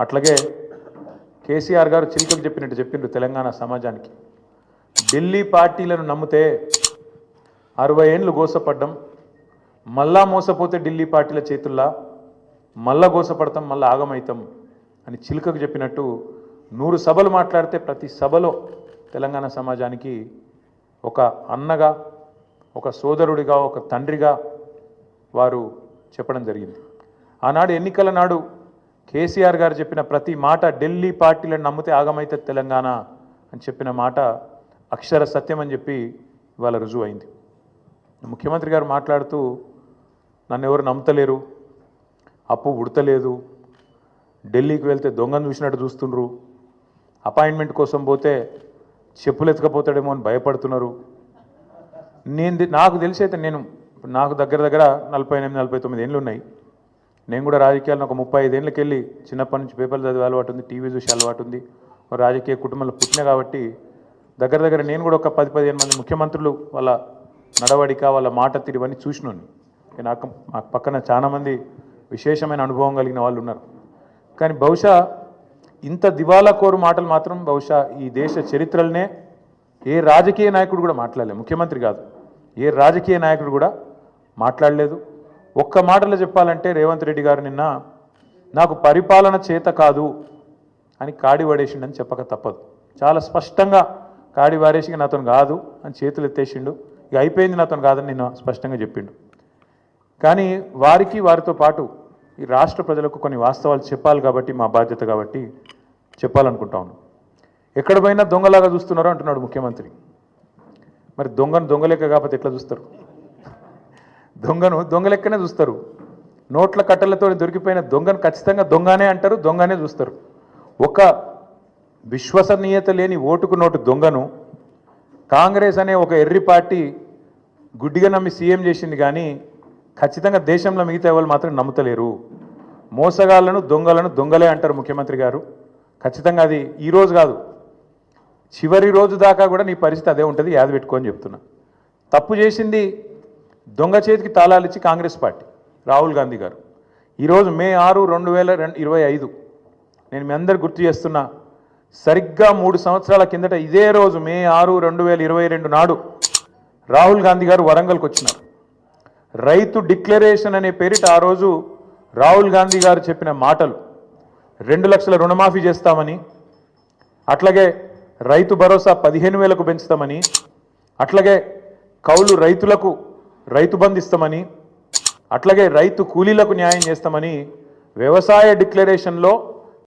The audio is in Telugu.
అట్లాగే కేసీఆర్ గారు చిలికకు చెప్పినట్టు చెప్పిండ్రు తెలంగాణ సమాజానికి. ఢిల్లీ పార్టీలను నమ్మితే అరవై ఏండ్లు గోసపడ్డం మళ్ళా మోసపోతే ఢిల్లీ పార్టీల చేతుల్లా మళ్ళా గోసపడతాం మళ్ళా ఆగమైతాం అని చిలుకకు చెప్పినట్టు నూరు సభలు మాట్లాడితే ప్రతి సభలో తెలంగాణ సమాజానికి ఒక అన్నగా ఒక సోదరుడిగా ఒక తండ్రిగా వారు చెప్పడం జరిగింది. ఆనాడు ఎన్నికల నాడు కేసీఆర్ గారు చెప్పిన ప్రతి మాట ఢిల్లీ పార్టీలను నమ్మితే ఆగమైతే తెలంగాణ అని చెప్పిన మాట అక్షర సత్యం అని చెప్పి ఇవాళ రుజువు అయింది ముఖ్యమంత్రి గారు మాట్లాడుతూ నన్ను ఎవరు నమ్ముతలేరు అప్పు ఉడతలేదు ఢిల్లీకి వెళ్తే దొంగను చూసినట్టు చూస్తుండ్రు అపాయింట్మెంట్ కోసం పోతే చెప్పులు ఎత్తుకపోతాడేమో అని భయపడుతున్నారు. నేను నాకు తెలిసి అయితే నేను నాకు దగ్గర దగ్గర నలభై ఎనిమిది నలభై తొమ్మిది ఏళ్ళు ఉన్నాయి. నేను కూడా రాజకీయాలను ఒక ముప్పై ఐదేళ్ళకి వెళ్ళి చిన్నప్పటి నుంచి పేపర్లు చదివే అలవాటు ఉంది టీవీ చూసే అలవాటు ఉంది. రాజకీయ కుటుంబంలో పుట్టిన కాబట్టి దగ్గర దగ్గర నేను కూడా ఒక పది పదిహేను మంది ముఖ్యమంత్రులు వాళ్ళ నడవడిక వాళ్ళ మాట తిరివని చూసినాను నాకు నాకు పక్కన చాలామంది విశేషమైన అనుభవం కలిగిన వాళ్ళు ఉన్నారు. కానీ బహుశా ఇంత దివాలా కోరు మాటలు మాత్రం బహుశా ఈ దేశ చరిత్రలనే ఏ రాజకీయ నాయకుడు కూడా మాట్లాడలేదు. ముఖ్యమంత్రి కాదు. ఏ రాజకీయ నాయకుడు కూడా మాట్లాడలేదు. ఒక్క మాటలో చెప్పాలంటే రేవంత్ రెడ్డి గారు నిన్న నాకు పరిపాలన చేత కాదు అని కాడి పడేసిండని చెప్పక తప్పదు. చాలా స్పష్టంగా కాడి వారేసి నాతో కాదు అని చేతులు ఎత్తేసిండు. ఇక అయిపోయింది నాతో కాదని నిన్న స్పష్టంగా చెప్పిండు. కానీ వారికి వారితో పాటు ఈ రాష్ట్ర ప్రజలకు కొన్ని వాస్తవాలు చెప్పాలి కాబట్టి మా బాధ్యత కాబట్టి చెప్పాలనుకుంటా ఎక్కడ పోయినా దొంగలాగా చూస్తున్నారో అంటున్నాడు ముఖ్యమంత్రి. మరి దొంగను దొంగలేక కాకపోతే ఎట్లా చూస్తారు? దొంగను దొంగలెక్కనే చూస్తారు. నోట్ల కట్టలతో దొరికిపోయిన దొంగను ఖచ్చితంగా దొంగనే అంటారు దొంగనే చూస్తారు. ఒక విశ్వసనీయత లేని ఓటుకు నోటు దొంగను కాంగ్రెస్ అనే ఒక ఎర్రి పార్టీ గుడ్డిగా నమ్మి సీఎం చేసింది కానీ ఖచ్చితంగా దేశంలో మిగతా వాళ్ళు మాత్రం నమ్ముతలేరు. మోసగాళ్ళను దొంగలను దొంగలే అంటారు ముఖ్యమంత్రి గారు. ఖచ్చితంగా అది ఈరోజు కాదు. చివరి రోజు దాకా కూడా నీ పరిస్థితి అదే ఉంటుంది యాద పెట్టుకొని చెప్తున్నా. తప్పు చేసింది దొంగ చేతికి తాళాలు ఇచ్చి కాంగ్రెస్ పార్టీ రాహుల్ గాంధీ గారు. ఈరోజు మే ఆరు రెండు వేల రెండు ఇరవై ఐదు. నేను మీ అందరు గుర్తు చేస్తున్నా సరిగ్గా మూడు సంవత్సరాల కిందట ఇదే రోజు మే ఆరు రెండు వేల ఇరవై రెండు నాడు రాహుల్ గాంధీ గారు వరంగల్కి వచ్చినారు. రైతు డిక్లరేషన్ అనే పేరిట ఆ రోజు రాహుల్ గాంధీ గారు చెప్పిన మాటలు రెండు లక్షల రుణమాఫీ చేస్తామని అట్లాగే రైతు భరోసా పదిహేను వేలకు పెంచుతామని అట్లాగే కౌలు రైతులకు రైతు బంధు ఇస్తామని అట్లాగే రైతు కూలీలకు న్యాయం చేస్తామని వ్యవసాయ డిక్లరేషన్లో